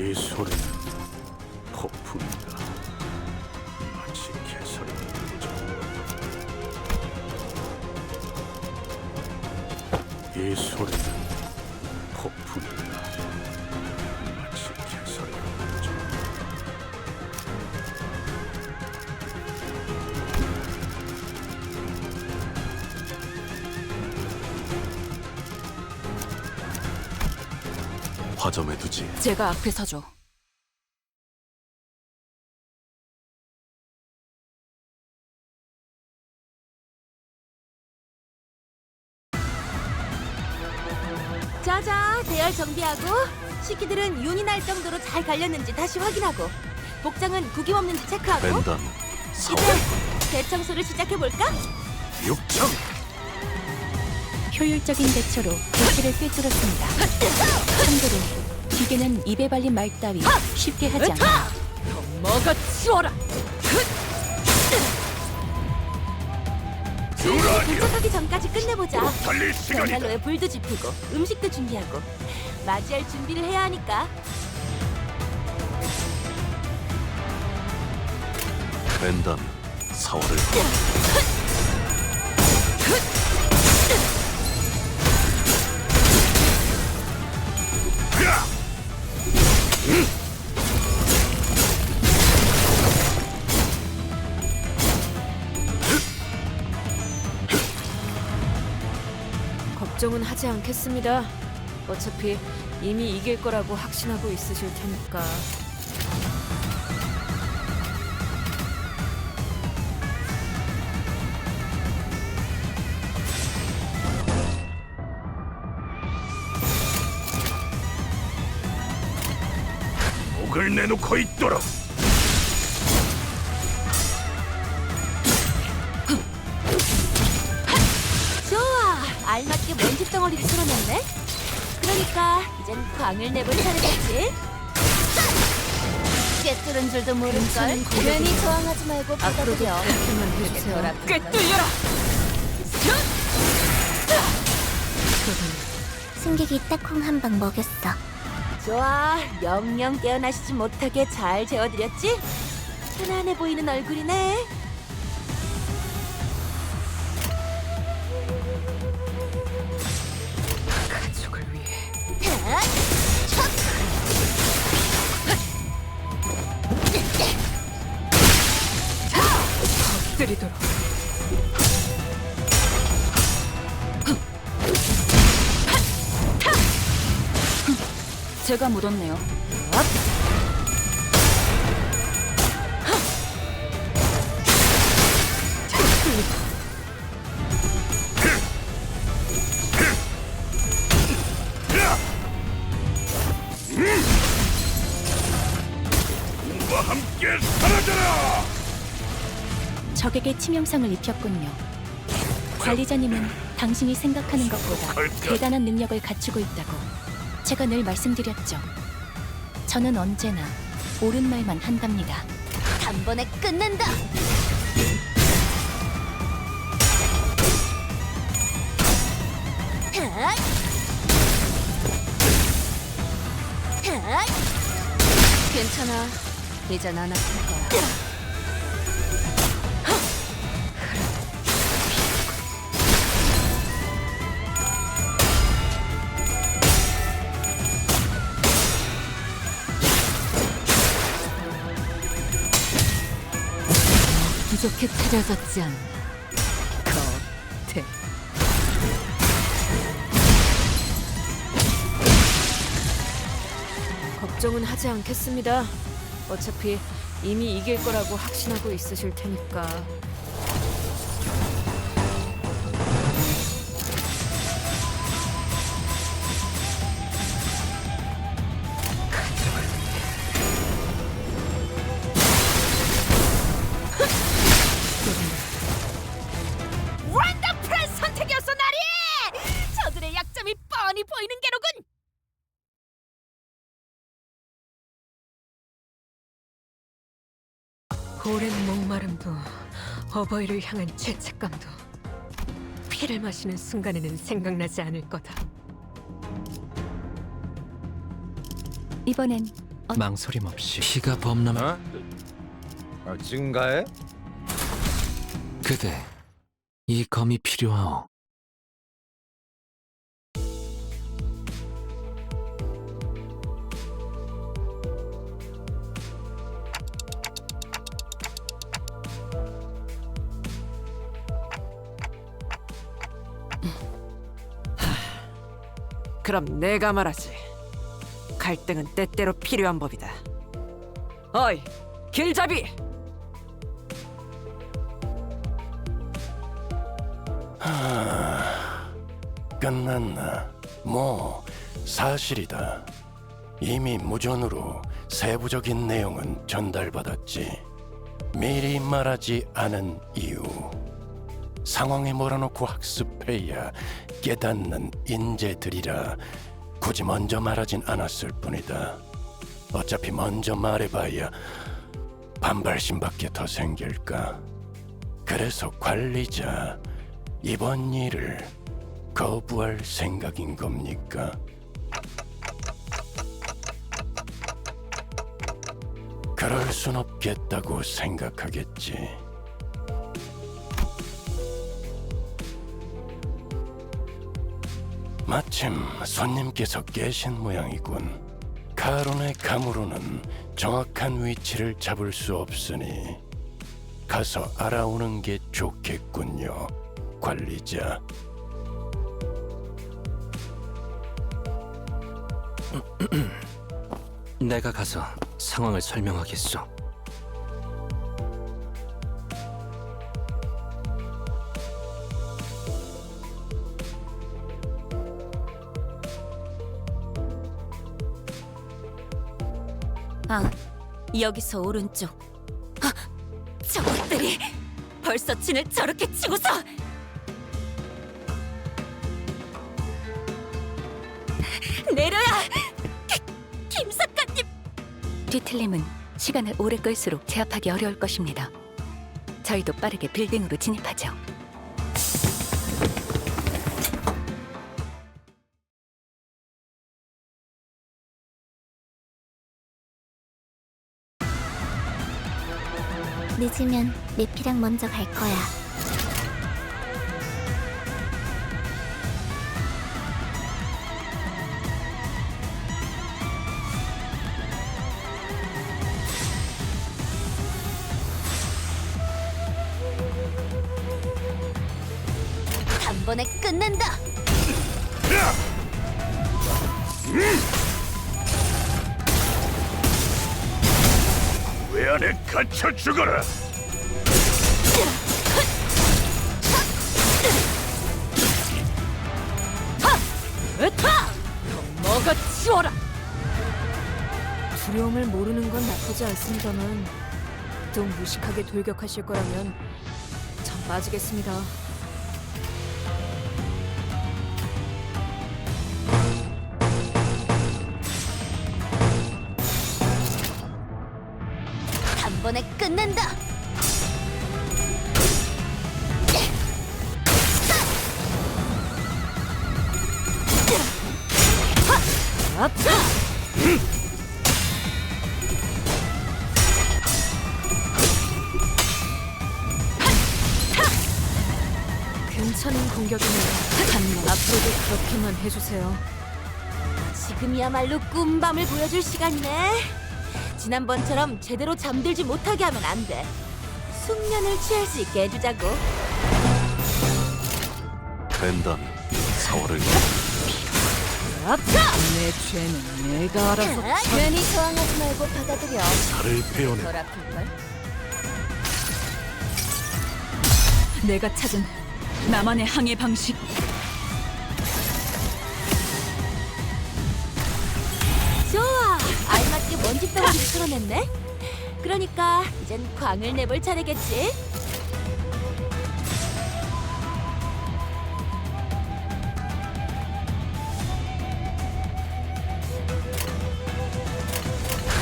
이 소리는 화점에 두지. 제가 앞에 서죠. 자자, 대열 정비하고 식기들은 윤이 날 정도로 잘 갈렸는지 다시 확인하고 복장은 구김 없는지 체크하고 벤단 이제 4월 대청소를 시작해 볼까? 육청 효율적인 대처로 도시를 꿰뚫었습니다. 참고로 기계는 입에 발린 말 따위 쉽게 하지 않아. 먹어 치워라. 도착하기 전까지 끝내보자. 달릴 시간이다. 벤달로에 불도 지피고 음식도 준비하고 맞이할 준비를 해야 하니까. 벤단 4월을 걱정은 하지 않겠습니다. 어차피 이미 이길 거라고 확신하고 있으실 테니까. 목을 내놓고 있도록 덩어리를 쓸어냈네. 그러니까 이젠 광을 내볼 차례겠지. 꿰뚫은 줄도 모를걸. 괜히 저항하지 말고 받아들여. 꿰뚫려라! 승객이 딱콩 한 방 먹였어. 좋아, 영영 깨어나시지 못하게 잘 재워드렸지? 편안해 보이는 얼굴이네. 제가 묻었네요. 와 함께 사라져라. 적에게 치명상을 입혔군요. 관리자님은 당신이 생각하는 것보다 대단한 능력을 갖추고 있다고 제가 늘 말씀드렸죠. 저는 언제나 옳은 말만 한답니다. 단번에 끝낸다. 괜찮아. 이젠 안 아플 거야. 부족해 찾아졌지 않나. 겉에. 걱정은 하지 않겠습니다. 어차피 이미 이길 거라고 확신하고 있으실 테니까. 목마름도 어버이를 향한 죄책감도 피를 마시는 순간에는 생각나지 않을 거다. 이번엔 망설임 없이 피가 범람 어? 아, 증가해? 그대 이 검이 필요하오 그럼 내가 말하지. 갈등은 때때로 필요한 법이다. 어이, 길잡이! 끝났나? 뭐 사실이다. 이미 무전으로 세부적인 내용은 전달받았지. 미리 말하지 않은 이유. 상황에 몰아놓고 학습해야 깨닫는 인재들이라 굳이 먼저 말하진 않았을 뿐이다. 어차피 먼저 말해봐야 반발심밖에 더 생길까. 그래서 관리자 이번 일을 거부할 생각인 겁니까? 그럴 순 없겠다고 생각하겠지. 마침 손님께서 계신 모양이군. 카론의 감으로는 정확한 위치를 잡을 수 없으니 가서 알아오는 게 좋겠군요, 관리자. 내가 가서 상황을 설명하겠소 여기서 오른쪽. 아, 저것들이 벌써 진을 저렇게 치고서 내려야 김 작가님 뒤틀림은 시간을 오래 끌수록 제압하기 어려울 것입니다. 저희도 빠르게 빌딩으로 진입하죠. 늦으면 내피랑 먼저 갈 거야. 단번에 끝낸다. 왜 안에 갇혀 죽어라. 나쁘지 않습니다만 또 무식하게 돌격하실 거라면 전 빠지겠습니다. 단번에 끝낸다. 해주세요. 지금이야말로 꿈밤을 보여줄 시간이네. 지난번처럼 제대로 잠들지 못하게 하면 안 돼. 숙면을 취할 수 있게 해주자고. 벤단 사월을 내 죄는 내가 알아서 괜히 저항하지 말고 받아들여. 살을 덜 아플걸? 내가 찾은 나만의 항해 방식. 먼지 덩어리를 털어냈네. 그러니까 이젠 광을 내볼 차례겠지.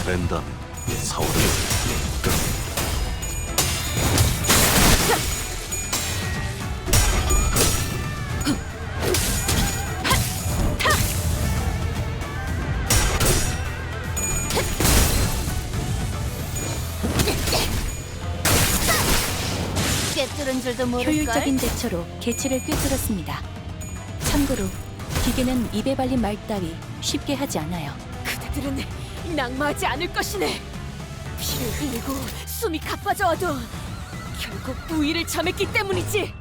벤단 줄도 모를걸. 효율적인 대처로 개체를 꿰뚫었습니다. 참고로 기계는 입에 발린 말 따위 쉽게 하지 않아요. 그대들은 낙마하지 않을 것이네. 피를 흘리고 숨이 가빠져와도 결국 우위를 점했기 때문이지.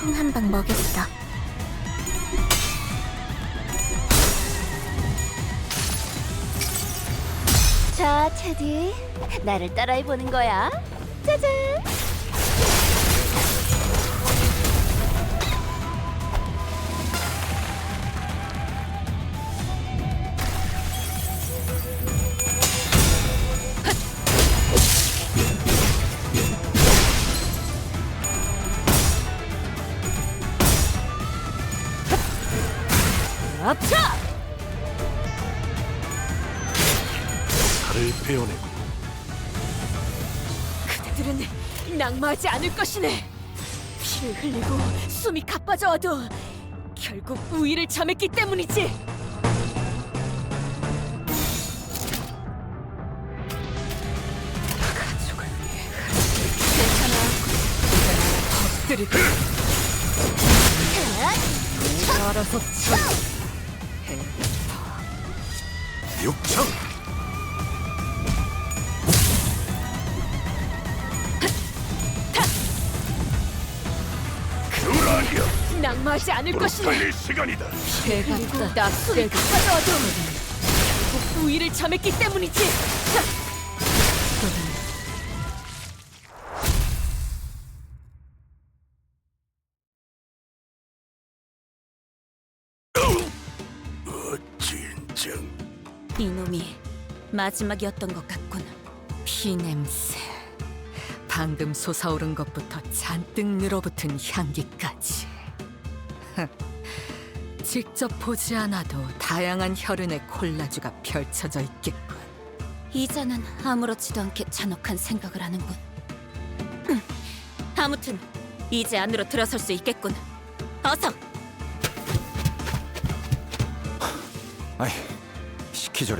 콩 한 방 먹였어. 자, 체디, 나를 따라해 보는 거야. 짜잔. 것이네. 피를 흘리고 숨이 가빠져와도 결국 우위를 점했기 때문이지. 가족을 위해 괜찮아. 엎드릴 알아서 쳐. 육청 마하지 않을 것이네. 달릴 시간이다 그리고 나 숨이 가빠져와도 결국 우위를 점했기 때문이지. 진정 이놈이 마지막이었던 것 같군. 피냄새. 방금 솟아오른 것부터 잔뜩 늘어붙은 향기까지. 직접 보지 않아도 다양한 혈흔의 콜라주가 펼쳐져 있겠군. 이자는 아무렇지도 않게 잔혹한 생각을 하는군. 음, 아무튼 이제 안으로 들어설 수 있겠군. 어서. 아이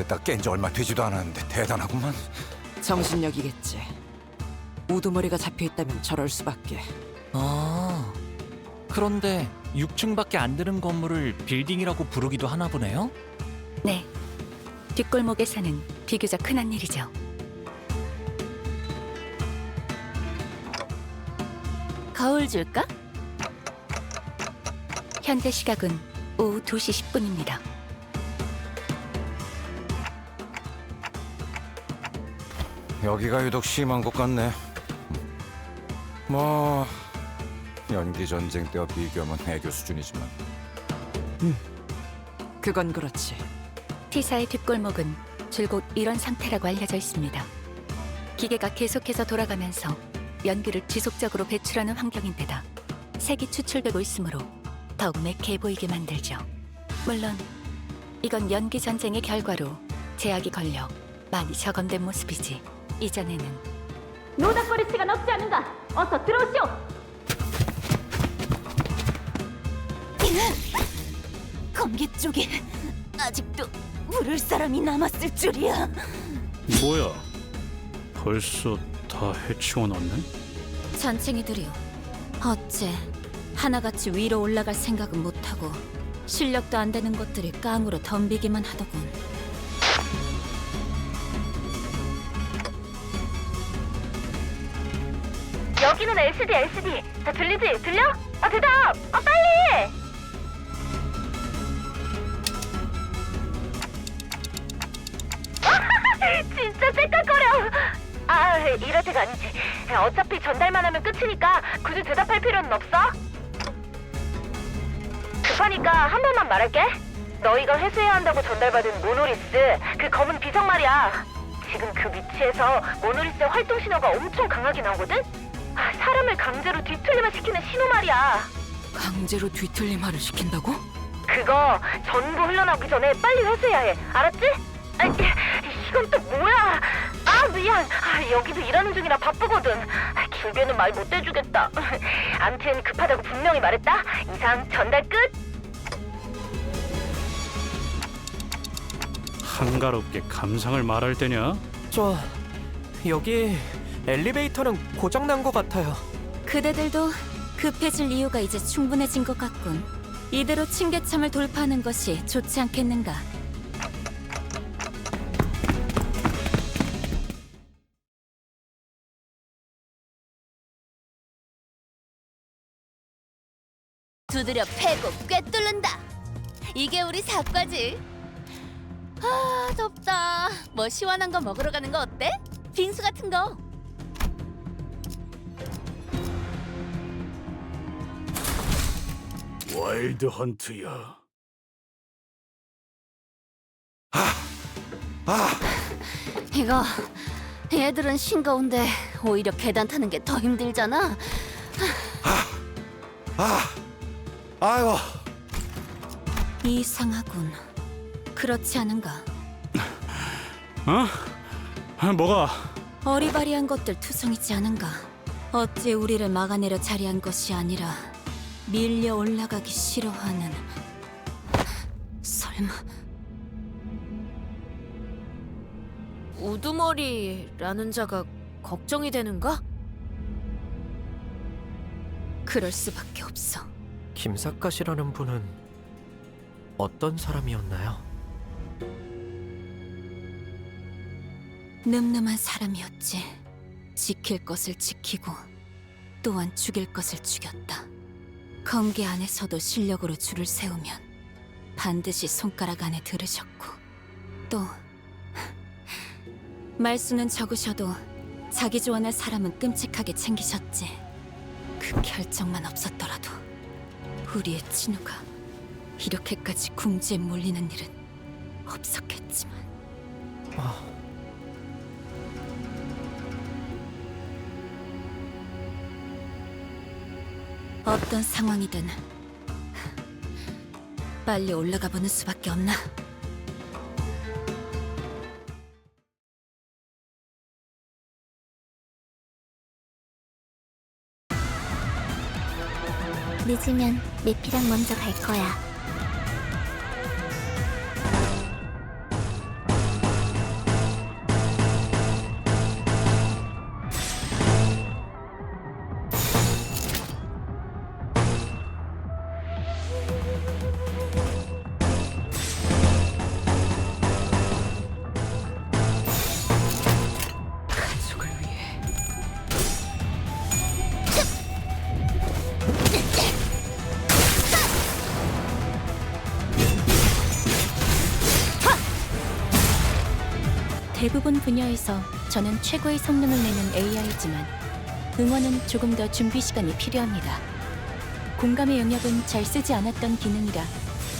딱깬지 얼마 되지도 않았는데 대단하구만. 정신력이겠지. 우두머리가 잡혀 있다면 저럴 수밖에. 아, 그런데 6층밖에 안 되는 건물을 빌딩이라고 부르기도 하나 보네요? 네. 뒷골목에 사는 비교적 흔한 일이죠. 거울 줄까? 현재 시각은 오후 2시 10분입니다. 여기가 유독 심한 것 같네. 뭐 연기 전쟁 때와 비교하면 해교 수준이지만 그건 그렇지. T사의 뒷골목은 줄곧 이런 상태라고 알려져 있습니다. 기계가 계속해서 돌아가면서 연기를 지속적으로 배출하는 환경인데다 색이 추출되고 있으므로 더욱 매캐해 보이게 만들죠. 물론 이건 연기 전쟁의 결과로 제약이 걸려 많이 적언된 모습이지. 이전에는 노닥거릴 시간 없지 않은가? 어서 들어오시오. 검기 쪽에 아직도 물을 사람이 남았을 줄이야. 뭐야 벌써 다 해치워 놨네? 잔챙이들이요. 어째 하나같이 위로 올라갈 생각은 못하고 실력도 안 되는 것들이 깡으로 덤비기만 하더군. 여기는 LCD, LCD. 다 들리지? 들려? 아 대답! 아 빨리! 이럴 때가 아니지. 어차피 전달만 하면 끝이니까 굳이 대답할 필요는 없어. 급하니까 한 번만 말할게. 너희가 회수해야 한다고 전달받은 모노리스 그 검은 비석 말이야. 지금 그 위치에서 모노리스의 활동 신호가 엄청 강하게 나오거든. 아, 사람을 강제로 뒤틀리만 시키는 신호 말이야. 강제로 뒤틀림화를 시킨다고? 그거 전부 흘러나오기 전에 빨리 회수해야 해. 알았지? 아, 이건 또 뭐야? 아 미안. 아, 여기도 일하는 중이라 바쁘거든. 아, 길게는 말 못 해주겠다. 암튼 급하다고 분명히 말했다. 이상 전달 끝. 한가롭게 감상을 말할 때냐? 저 여기 엘리베이터는 고장 난 것 같아요. 그대들도 급해질 이유가 이제 충분해진 것 같군. 이대로 층계참을 돌파하는 것이 좋지 않겠는가? 두드려 패고 꿰뚫는다. 이게 우리 사과지. 아 덥다. 뭐 시원한 거 먹으러 가는 거 어때? 빙수 같은 거. 와일드 헌트야. 이거 얘들은 싱거운데 오히려 계단 타는 게 더 힘들잖아. 아, 아이고. 이상하군. 그렇지 않은가? 어? 아, 뭐가? 어리바리한 것들 투성이지 않은가? 어찌 우리를 막아내려 자리한 것이 아니라 밀려 올라가기 싫어하는 설마 우두머리라는 자가 걱정이 되는가? 그럴 수밖에 없어. 김사카시라는 분은 어떤 사람이었나요? 늠름한 사람이었지. 지킬 것을 지키고 또한 죽일 것을 죽였다. 검계 안에서도 실력으로 줄을 세우면 반드시 손가락 안에 들으셨고 또 말수는 적으셔도 자기 좋아할 사람은 끔찍하게 챙기셨지. 그 결정만 없었더라도 우리의 친우가 이렇게까지 궁지에 몰리는 일은 없었겠지만 아, 어떤 상황이든 빨리 올라가 보는 수밖에 없나? 늦으면 내피랑 먼저 갈 거야. 분 분야에서 저는 최고의 성능을 내는 AI지만 응원은 조금 더 준비 시간이 필요합니다. 공감의 영역은 잘 쓰지 않았던 기능이라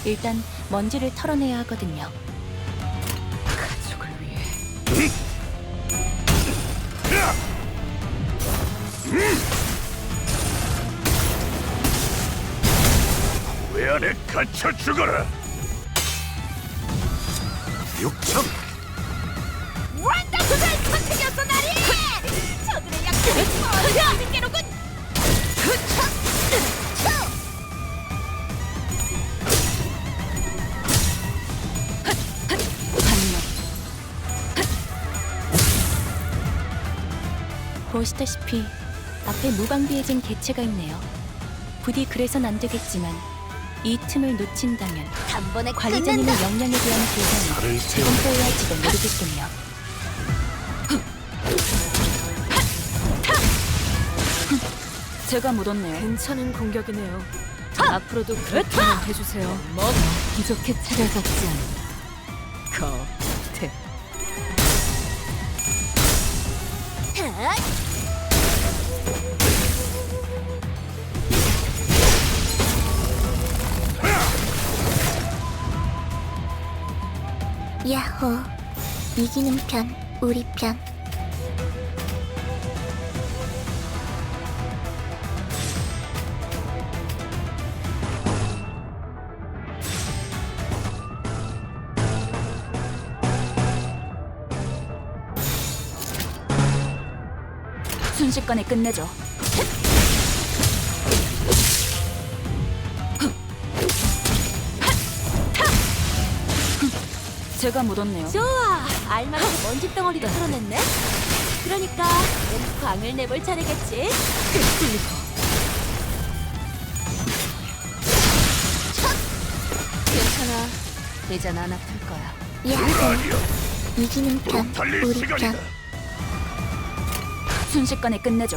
일단 먼지를 털어내야 하거든요. 가족을 위해 왜 안에 갇혀 죽어라. 육청. 보시다시피 앞에 무방비해진 개체가 있네요. 부디 그래선 안 되겠지만 이 틈을 놓친다면 단번에 관리자님의. 역량에 대한 계산이 나를 재검토해야 할지도 모르겠군요. 제가 묻었네요. 괜찮은 공격이네요. 앞으로도 그렇게만 해주세요. 뭐 이렇게 차별받지 않는다. 거태 야호. 이기는 편, 우리 편. 순식간에 끝내죠. 제가 묻었네요. 좋아. 알맞게 먼지 덩어리를 털어냈네. 그러니까 내 광을 내볼 차례겠지. 괜찮아. 이젠 안 아플 거야. 야호. 이기는 편, 우리 시간이다. 편. 순식간에 끝내죠.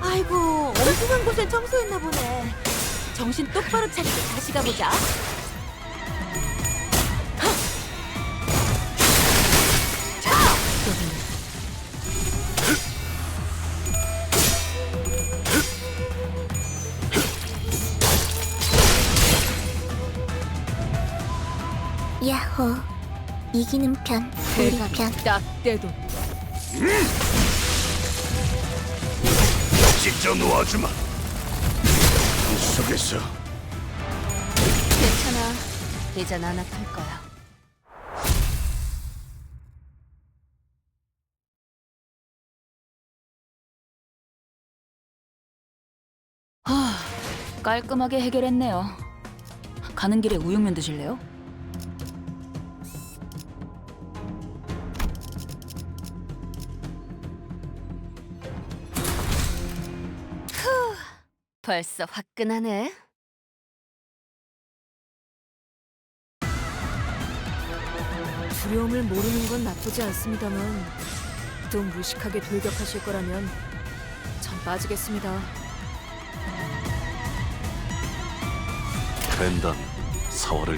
아이고, 엉뚱한 곳에 청소했나 보네. 정신 똑바로 차리고 다시 가보자. 야호. 이기는 편, 우리 편. 딱 떼도 직접 놓아주마. 이 속에서 괜찮아. 이젠 안 아플 거야. 하, 깔끔하게 해결했네요. 가는 길에 우육면 드실래요? 벌써 화끈하네. 두려움을 모르는 건 나쁘지 않습니다만 좀 무식하게 돌격하실 거라면 전 빠지겠습니다. 된다면 사월을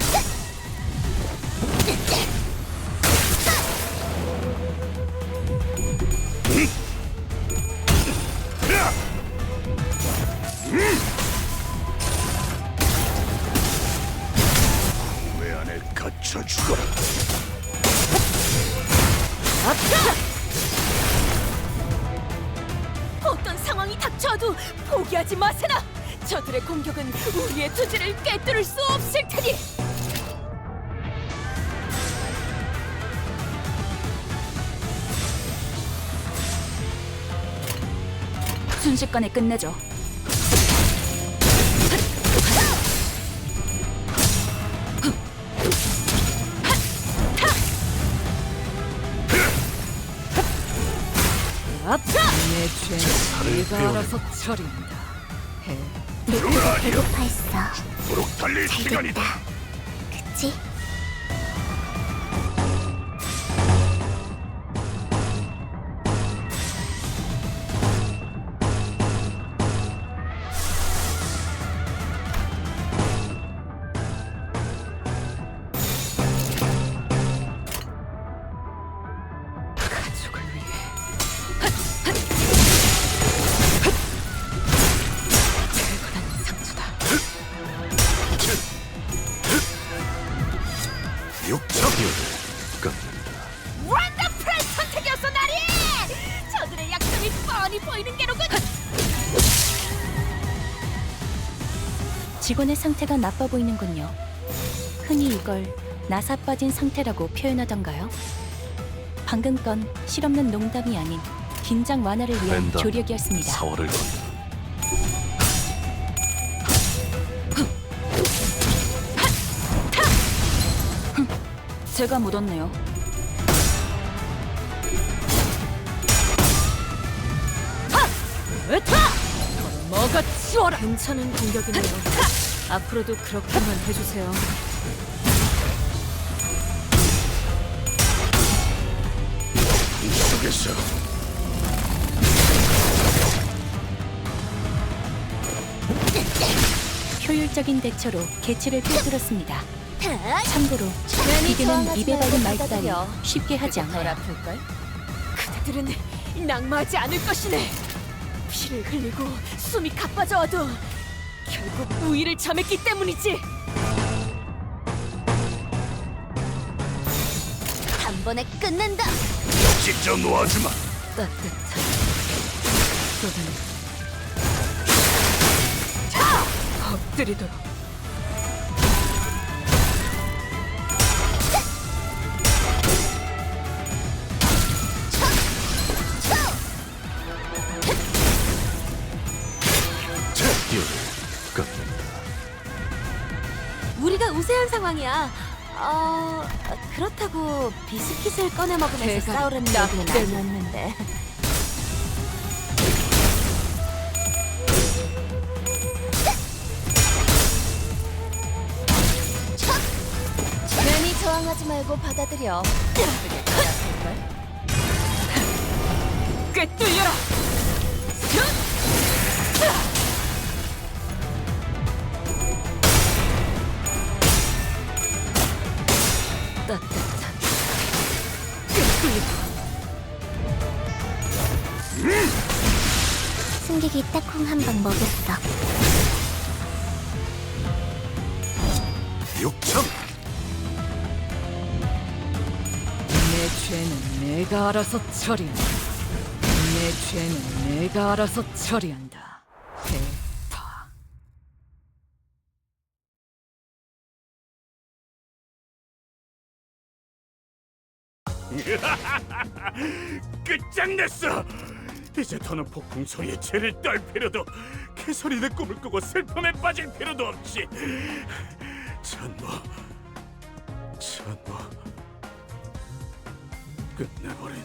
왜 안에 갇혀 죽어라. 어떤 상황이 닥쳐도 포기하지 마세나. 저들의 공격은 우리의 투지를 꿰뚫을 수 없을 테니. 순식간에 끝내죠. 내가 알아서 처리한다. 해. 내가 배고파했어. 부록 달릴 시간이다. 그치? 직원의 상태가 나빠 보이는군요. 흔히 이걸 나사 빠진 상태라고 표현하던가요? 방금 건 실없는 농담이 아닌 긴장 완화를 위한 된다면 조력이었습니다. 사월을 건다. 제가 묻었네요. 이거 치워라. 괜찮은 공격이네요. 앞으로도 그렇게만 해주세요. 이쪽에서 효율적인 대처로 개체를 꿰뚫었습니다. 참고로 이게는 입에 달린 말따리 쉽게 하지 않아요. 덜 걸. 그대들은 낙마하지 않을 것이네. 피를 흘리고 숨이 가빠져와도 결국 우위를 점했기 때문이지. 한 번에 끝낸다. 직접 놓아주마. 따뜻한 쏟아내 엎드리도록. 상황이야. 어 그렇다고 비스킷을 꺼내 먹으면서 싸우려는 나 얘기는 때문에. 아니었는데. 괜히 저항하지 말고 받아들여. 승객이 딱콩 한 방 먹였어. 육청 내 죄는 내가 알아서 처리한다. 내 죄는 내가 알아서 처리한다. 대파. 끝장냈어. 이제 더는 폭풍 소리에 죄를 떨 필요도 개소리는 꿈을 꾸고 슬픔에 빠질 필요도 없지. 전부 전부 끝내버린